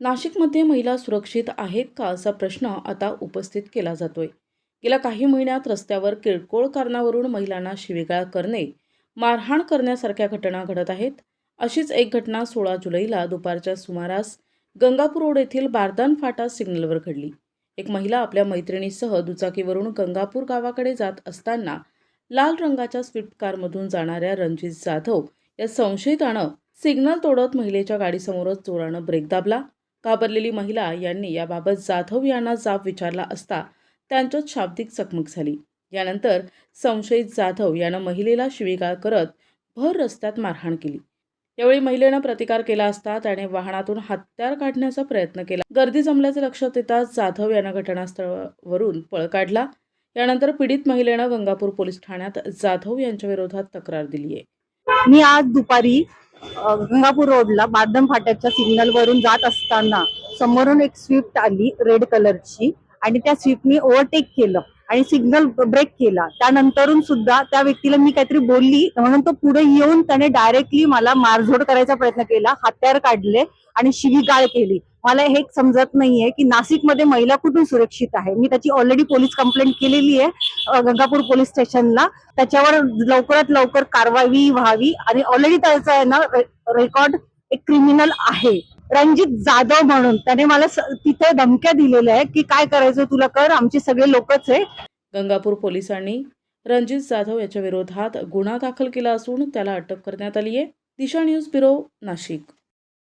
नाशिकमध्ये महिला सुरक्षित आहेत का असा प्रश्न आता उपस्थित केला जातोय. गेल्या काही महिन्यात रस्त्यावर किरकोळ कारणावरून महिलांना शिवेगाळ करणे मारहाण करण्यासारख्या घटना घडत आहेत. अशीच एक घटना सोळा जुलैला दुपारच्या सुमारास गंगापूर रोड येथील बारदान फाटा सिग्नलवर घडली. एक महिला आपल्या मैत्रिणीसह दुचाकीवरून गंगापूर गावाकडे जात असताना लाल रंगाच्या स्विफ्ट कारमधून जाणाऱ्या रणजित जाधव या संशयितानं सिग्नल तोडत महिलेच्या गाडीसमोरच जोरानं ब्रेक दाबला. घाबरलेली महिला यांनी याबाबत जाधव यांना जाब विचारला असता त्यांच्यात शाब्दिक चकमक झाली. यानंतर संशयित जाधव यानं महिलेला शिवीगाळ करत भर रस्त्यात मारहाण केली. यावेळी महिलेनं प्रतिकार केला असता त्याने वाहनातून हत्यार काढण्याचा प्रयत्न केला. गर्दी जमल्याचे लक्षात येताच जाधव यानं घटनास्थळावरून पळ काढला. यानंतर पीडित महिलेनं गंगापूर पोलीस ठाण्यात जाधव यांच्या विरोधात तक्रार दिली आहे मी आज दुपारी गंगापूर रोडला बादम फाट्याच्या सिग्नल वरून जात असताना समोरून एक स्विफ्ट आली रेड कलरची आणि त्या स्विफ्टने ओव्हरटेक केलं आणि सिग्नल ब्रेक केला. त्यानंतरून सुद्धा त्या व्यक्तीला मी काहीतरी बोलली म्हणून तो पुढे येऊन त्याने डायरेक्टली मला मारझोड करायचा प्रयत्न केला हत्यार काढले आणि शिवीगाळ केली. मला हे समजत नाहीये की नाशिकमध्ये महिला कुठून सुरक्षित आहे? मी त्याची ऑलरेडी पोलीस कंप्लेंट केलेली आहे गंगापूर पोलीस स्टेशनला त्याच्यावर लवकरात लवकर कारवाई व्हावी आणि ऑलरेडी त्याचा आहे ना रेकॉर्ड एक क्रिमिनल आहे. रणजित जाधव म्हणून त्याने मला तिथे धमक्या दिलेल्या आहे की काय करायचं तुला कर आमचे सगळे लोकच आहे. गंगापूर पोलिसांनी रणजित जाधव याच्या विरोधात गुन्हा दाखल केला असून त्याला अटक करण्यात आली आहे. Disha news bureau Nashik.